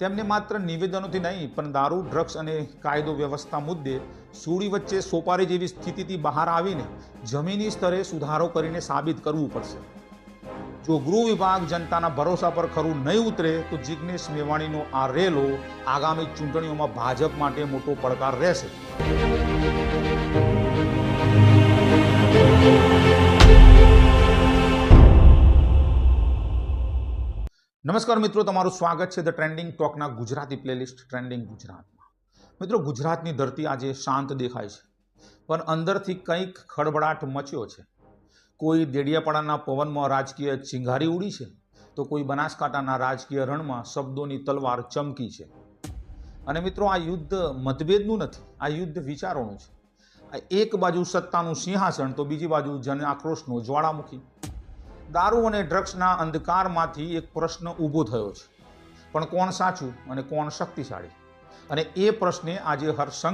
તેમને માત્ર નિવેદનોથી નહીં, પણ દારૂ, ડ્રગ્સ અને કાયદો વ્યવસ્થા મુદ્દે સુડી વચ્ચે સોપારી જેવી સ્થિતિથી બહાર આવીને જમીની સ્તરે સુધારો કરીને સાબિત કરવું પડશે. જો ગૃહ વિભાગ જનતાના ભરોસા પર ખરું નહીં ઉતરે, તો જિજ્ઞેશ મેવાણીનો આ રેલો આગામી ચૂંટણીઓમાં ભાજપ માટે મોટો પડકાર રહેશે. નમસ્કાર મિત્રો, તમારું સ્વાગત છે ધ ટ્રેન્ડિંગ ટોકના ગુજરાતી પ્લેલિસ્ટ ટ્રેન્ડિંગ ગુજરાતમાં. મિત્રો, ગુજરાતની ધરતી આજે શાંત દેખાય છે, પણ અંદરથી કંઈક ખળબળાટ મચ્યો છે. કોઈ દેડિયાપાડાના પવનમાં રાજકીય ચિંગારી ઉડી છે, તો કોઈ બનાસકાંઠાના રાજકીય રણમાં શબ્દોની તલવાર ચમકી છે. અને મિત્રો, આ યુદ્ધ મતભેદનું નથી, આ યુદ્ધ વિચારોનું છે. એક બાજુ સત્તાનું સિંહાસન, તો બીજી બાજુ જન આક્રોશનો જ્વાળામુખી. દારૂ અને ડ્રગ્સના અંધકારમાંથી એક પ્રશ્ન ઊભો થયો છે. પણ કોણ સાચું અને કોણ શક્તિશાળી? અને એ પ્રશ્ને આજે હર્ષ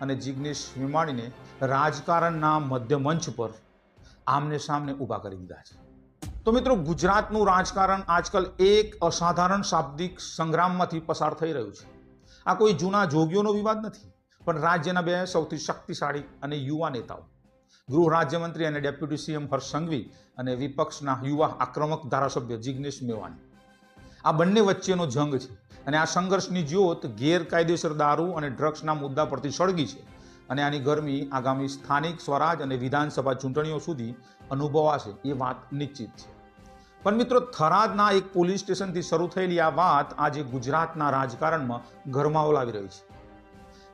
અને જિગ્નેશ વિમાણીને રાજકારણના મધ્ય મંચ પર આમને સામને ઊભા કરી દીધા છે. તો મિત્રો, ગુજરાતનું રાજકારણ આજકાલ એક અસાધારણ શાબ્દિક સંગ્રામમાંથી પસાર થઈ રહ્યું છે. આ કોઈ જૂના જોગીઓનો વિવાદ નથી, પણ રાજ્યના બે સૌથી શક્તિશાળી અને યુવા નેતાઓ. ગૃહ રાજ્યમંત્રી અને ડેપ્યુટી સીએમ હર્ષ સંઘવી અને વિપક્ષના યુવા આક્રમક ધારાસભ્ય જિગ્નેશ મેવાણી. આ બંને વચ્ચેનો જંગ છે અને આ સંઘર્ષની જ્યોત ગેરકાયદેસર દારૂ અને ડ્રગ્સના મુદ્દા પરથી સળગી છે અને આની ગરમી આગામી સ્થાનિક સ્વરાજ અને વિધાનસભા ચૂંટણીઓ સુધી અનુભવાશે એ વાત નિશ્ચિત છે. પણ મિત્રો, થરાદના એક પોલીસ સ્ટેશનથી શરૂ થયેલી આ વાત આજે ગુજરાતના રાજકારણમાં ગરમાવો લાવી રહી છે.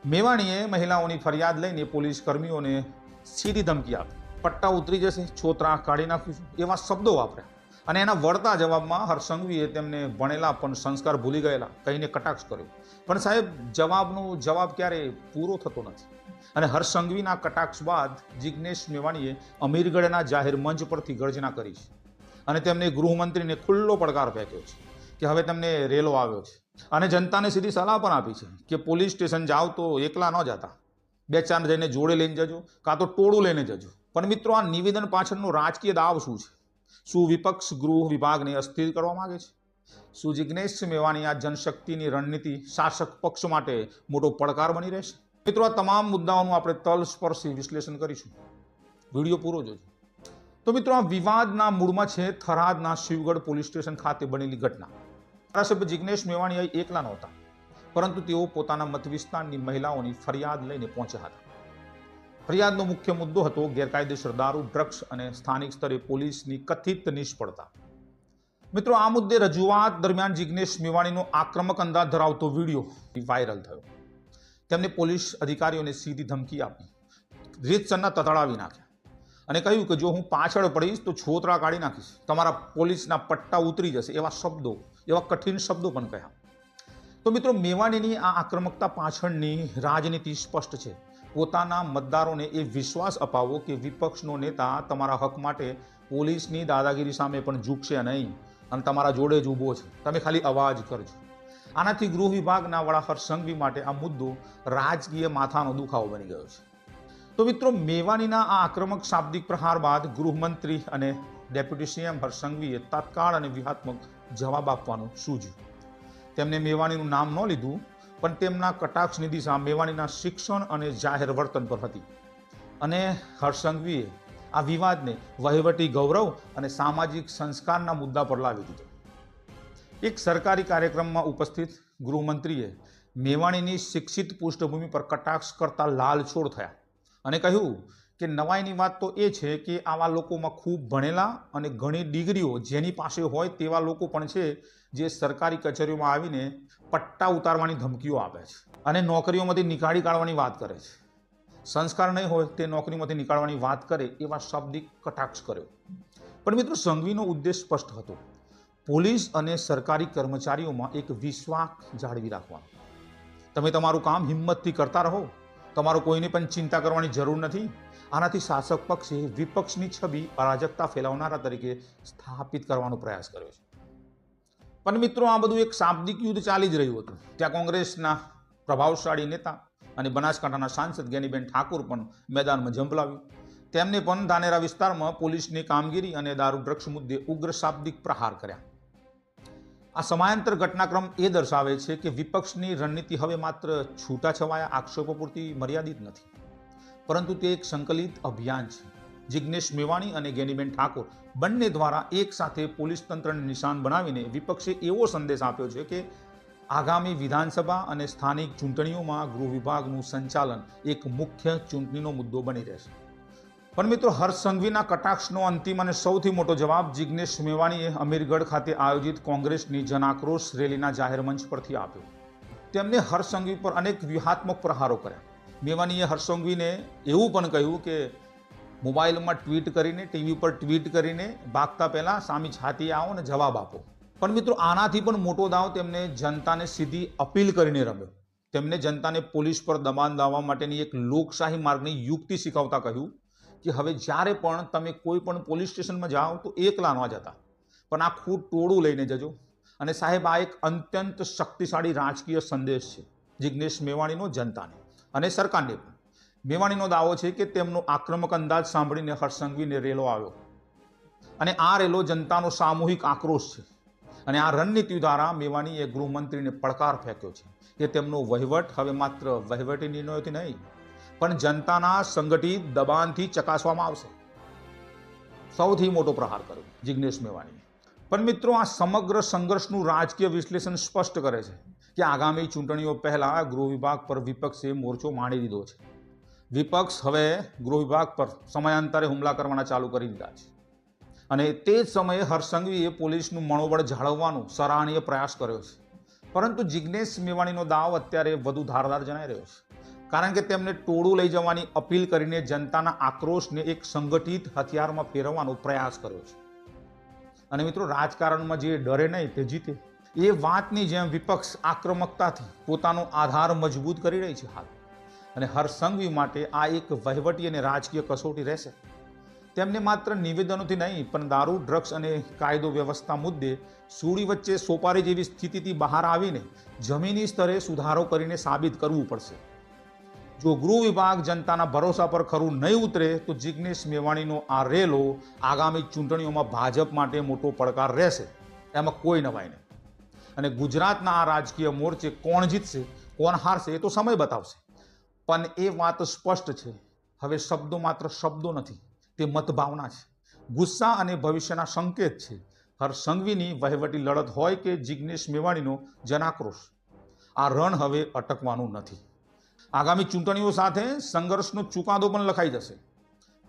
મેવાણીએ મહિલાઓની ફરિયાદ લઈને પોલીસ કર્મીઓને સીધી ધમકી આપી. પટ્ટા ઉતરી જશે, છોતરા કાઢી નાખીશું એવા શબ્દો વાપર્યા. અને એના વળતા જવાબમાં હર્ષંઘવીએ તેમને ભણેલા પણ સંસ્કાર ભૂલી ગયેલા, કહીને કટાક્ષ કર્યો. પણ સાહેબ, જવાબનો જવાબ ક્યારે પૂરો થતો નથી. અને હર્ષંઘવીના કટાક્ષ બાદ જિગ્નેશ મેવાણીએ અમીરગઢના જાહેર મંચ પરથી ગર્જના કરી છે. અને તેમને ગૃહમંત્રીને ખુલ્લો પડકાર ફેંક્યો છે કે હવે તમને રેલો આવ્યો છે. અને જનતાને સીધી સલાહ પણ આપી છે કે પોલીસ સ્ટેશન જાઓ તો એકલા ન જતા. બે ચાર જઈને જોડે લઈને જજો, કાં તો ટોળું લઈને જજો. પણ મિત્રો, આ નિવેદન પાછળનો રાજકીય દાવ શું છે? શું વિપક્ષ ગૃહ વિભાગને અસ્થિર કરવા માંગે છે? શું જિગ્નેશ મેવાણી આ જનશક્તિની રણનીતિ શાસક પક્ષ માટે મોટો પડકાર બની રહેશે? મિત્રો, આ તમામ મુદ્દાઓનું આપણે તલસ્પર્શી વિશ્લેષણ કરીશું. વીડિયો પૂરો જોજો. તો મિત્રો, આ વિવાદના મૂળમાં છે થરાદના શિવગઢ પોલીસ સ્ટેશન ખાતે બનેલી ઘટના. ધારાસભ્ય જિગ્નેશ મેવાણી એકલા નહોતા. પરંતુ તેઓ પોતાના મત વિસ્તારની મહિલાઓની ફરિયાદ લઈને પહોંચ્યા હતા. ફરિયાદનો મુખ્ય મુદ્દો હતો ગેરકાયદેસર દારૂ, ડ્રગ્સ અને સ્થાનિક સ્તરે પોલીસની કથિત નિષ્ફળતા. મિત્રો, આ મુદ્દે રજૂઆત દરમિયાન જિગ્નેશ મેવાણીનો આક્રમક અંદાજ ધરાવતો વીડિયો વાયરલ થયો. તેમને પોલીસ અધિકારીઓને સીધી ધમકી આપી. રીતસરના તતડાવી નાખ્યા અને કહ્યું કે જો હું પાછળ પડીશ તો છોતરા કાઢી નાખીશ. તમારા પોલીસના પટ્ટા ઉતરી જશે એવા શબ્દો, એવા કઠિન શબ્દો પણ કહ્યા. તો મિત્રો મેવાણીની આ આક્રમકતા પાછળની રાજનીતિ સ્પષ્ટ છે. પોતાના મતદારોને એ વિશ્વાસ અપાવો કે વિપક્ષનો નેતા તમારા હક માટે પોલીસની દાદાગીરી સામે પણ ઝૂકશે નહીં અને તમારા જોડે જ ઊભો છે. તમે ખાલી અવાજ કરજો. આનાથી ગૃહ વિભાગના વડા હર્ષ માટે આ મુદ્દો રાજકીય માથાનો દુખાવો બની ગયો છે. તો મિત્રો મેવાણીના આ આક્રમક શાબ્દિક પ્રહાર બાદ ગૃહમંત્રી અને ડેપ્યુટી સીએમ હર્ષ તત્કાળ અને વ્યૂહાત્મક જવાબ આપવાનું સૂઝ્યું. તેમને મેવાણીનું નામ ન લીધું, પણ તેમના કટાક્ષની દિશા મેવાણીના શિક્ષણ અને જાહેર વર્તન પર હતી. અને હર્ષસંઘવીએ આ વિવાદને વહીવટી ગૌરવ અને સામાજિક સંસ્કારના મુદ્દા પર લાવી દીધો. એક સરકારી કાર્યક્રમમાં ઉપસ્થિત ગૃહમંત્રીએ મેવાણીની શિક્ષિત પૃષ્ઠભૂમિ પર કટાક્ષ કરતા લાલછોડ થયા અને કહ્યું કે નવાઈની વાત તો એ છે કે આવા લોકોમાં ખૂબ ભણેલા અને ઘણી ડિગ્રીઓ જેની પાસે હોય તેવા લોકો પણ છે જે સરકારી કચેરીઓમાં આવીને પટ્ટા ઉતારવાની ધમકીઓ આપે છે અને નોકરીઓમાંથી નીકાળી કાઢવાની વાત કરે છે. સંસ્કાર નહીં હોય તે નોકરીમાંથી નીકાળવાની વાત કરે એવા શાબ્દિક કટાક્ષ કર્યો. પણ મિત્રો સંઘવીનો ઉદ્દેશ સ્પષ્ટ હતો. પોલીસ અને સરકારી કર્મચારીઓમાં એક વિશ્વાસ જાળવી રાખવાનો. તમે તમારું કામ હિંમતથી કરતા રહો. તમારો કોઈને પણ ચિંતા કરવાની જરૂર નથી. આનાથી શાસક પક્ષે વિપક્ષની છબી અરાજકતા ફેલાવનારા તરીકે સ્થાપિત કરવાનો પ્રયાસ કર્યો છે. પણ મિત્રો, આ બધું એક શાબ્દિક યુદ્ધ ચાલી જ રહ્યું હતું. ત્યાં કોંગ્રેસના પ્રભાવશાળી નેતા અને બનાસકાંઠાના સાંસદ જ્ઞાનીબેન ઠાકુર પણ મેદાનમાં ઝંપલાવ્યું. તેમને પણ ધાનેરા વિસ્તારમાં પોલીસની કામગીરી અને દારૂ ડ્રગ્સ મુદ્દે ઉગ્ર શાબ્દિક પ્રહાર કર્યા. આ સમાંતર ઘટનાક્રમ એ દર્શાવે છે કે વિપક્ષની રણનીતિ હવે માત્ર છૂટાછવાયા આક્ષેપો પૂરતી મર્યાદિત નથી. પરંતુ તે એક સંકલિત અભિયાન છે. જિજ્ઞેશ મેવાણી અને ગેનીબેન ઠાકોર બંને દ્વારા એક સાથે પોલીસ તંત્રને નિશાન બનાવીને વિપક્ષે એવો સંદેશ આપ્યો છે કે આગામી વિધાનસભા અને સ્થાનિક ચૂંટણીઓમાં ગૃહ વિભાગનું સંચાલન એક મુખ્ય ચૂંટણીનો મુદ્દો બની રહેશે. પણ મિત્રો, હર્ષ સંઘવીના કટાક્ષનો અંતિમ અને સૌથી મોટો જવાબ જિજ્ઞેશ મેવાણીએ અમીરગઢ ખાતે આયોજિત કોંગ્રેસની જનાક્રોશ રેલીના જાહેર મંચ પરથી આપ્યો. તેમને હર્ષ સંઘવી પર અનેક વ્યૂહાત્મક પ્રહારો કર્યા. મેવાણીએ હર્ષોંઘવીને એવું પણ કહ્યું કે મોબાઈલમાં ટ્વીટ કરીને, ટીવી પર ટ્વીટ કરીને ભાગતા પહેલાં સામી છાતી આવો અને જવાબ આપો. પણ મિત્રો, આનાથી પણ મોટો દાવ તેમને જનતાને સીધી અપીલ કરીને રમ્યો. તેમને જનતાને પોલીસ પર દબાણ દાવવા માટેની એક લોકશાહી માર્ગની યુક્તિ શીખવતા કહ્યું કે હવે જ્યારે પણ તમે કોઈ પણ પોલીસ સ્ટેશનમાં જાઓ તો એકલા ન જતા, પણ આખું ટોળું લઈને જજો. અને સાહેબ, આ એક અત્યંત શક્તિશાળી રાજકીય સંદેશ છે જિજ્ઞેશ મેવાણીનો જનતાને. અને સરકારને પણ. મેવાણીનો દાવો છે કે તેમનો આક્રમક અંદાજ સાંભળીને હર્ષસંઘવીને રેલો આવ્યો. અને આ રેલો જનતાનો સામૂહિક આક્રોશ છે. અને આ રણનીતિ દ્વારા મેવાણીએ ગૃહમંત્રીને પડકાર ફેંક્યો છે કે તેમનો વહીવટ હવે માત્ર વહીવટી નિર્ણયોથી નહીં, પણ જનતાના સંગઠિત દબાણથી ચકાસવામાં આવશે. સૌથી મોટો પ્રહાર કર્યો જિજ્ઞેશ મેવાણીએ. પણ મિત્રો આ સમગ્ર સંઘર્ષનું રાજકીય વિશ્લેષણ સ્પષ્ટ કરે છે કે આગામી ચૂંટણીઓ પહેલાં ગૃહ વિભાગ પર વિપક્ષે મોરચો માંડી દીધો છે. વિપક્ષ હવે ગૃહ વિભાગ પર સમયાંતરે હુમલા કરવાના ચાલુ કરી દીધા છે. અને તે જ સમયે હરસંઘવીએ પોલીસનું મનોબળ જાળવવાનો સરાહનીય પ્રયાસ કર્યો છે. પરંતુ જિજ્ઞેશ મેવાણીનો દાવ અત્યારે વધુ ધારદાર જણાઈ રહ્યો છે. કારણ કે તેમને ટોળું લઈ જવાની અપીલ કરીને જનતાના આક્રોશને એક સંગઠિત હથિયારમાં ફેરવવાનો પ્રયાસ કર્યો છે. અને મિત્રો, રાજકારણમાં જે ડરે નહીં, તે જીતે. એ વાતની જેમ વિપક્ષ આક્રમકતાથી પોતાનો આધાર મજબૂત કરી રહી છે હાલ. અને હર્ષસંઘવી માટે આ એક વહીવટી અને રાજકીય કસોટી રહેશે. તેમને માત્ર નિવેદનોથી નહીં, પણ દારૂ, ડ્રગ્સ અને કાયદો વ્યવસ્થા મુદ્દે સૂડી વચ્ચે સોપારી જેવી સ્થિતિથી બહાર આવીને જમીની સ્તરે સુધારો કરીને સાબિત કરવું પડશે. જો ગૃહ વિભાગ જનતાના ભરોસા પર ખરું નહીં ઉતરે, તો જિગ્નેશ મેવાણીનો આ રેલો આગામી ચૂંટણીઓમાં ભાજપ માટે મોટો પડકાર રહેશે. એમાં કોઈ નવાય નહીં. અને ગુજરાતના આ રાજકીય મોરચે કોણ જીતશે, કોણ હારશે, એ તો સમય બતાવશે. પણ એ વાત સ્પષ્ટ છે. હવે શબ્દો માત્ર શબ્દો નથી, તે મતભાવના છે. ગુસ્સા અને ભવિષ્યના સંકેત છે. હરસંઘવીની વહીવટી લડત હોય કે જિજ્ઞેશ મેવાણીનો જનાક્રોશ. આ રણ હવે અટકવાનું નથી. આગામી ચૂંટણીઓ સાથે સંઘર્ષનો ચુકાદો પણ લખાઈ જશે.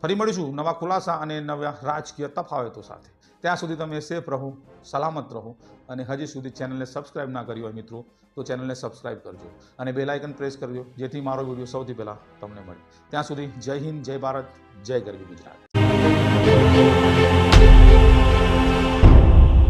ફરી મળીશું નવા ખુલાસા અને નવા રાજકીય તફાવતો સાથે. ત્યાં સુધી તમે સેફ રહો, સલામત રહો અને હજી સુધી ચેનલને સબસ્ક્રાઇબ ના કરી હોય મિત્રો, તો ચેનલને સબસ્ક્રાઇબ કરજો અને બેલ આઇકન પ્રેસ કરજો, જેથી મારો વીડિયો સૌથી પહેલાં તમને મળે. ત્યાં સુધી જય હિન્દ, જય ભારત, જય ગરવી ગુજરાત.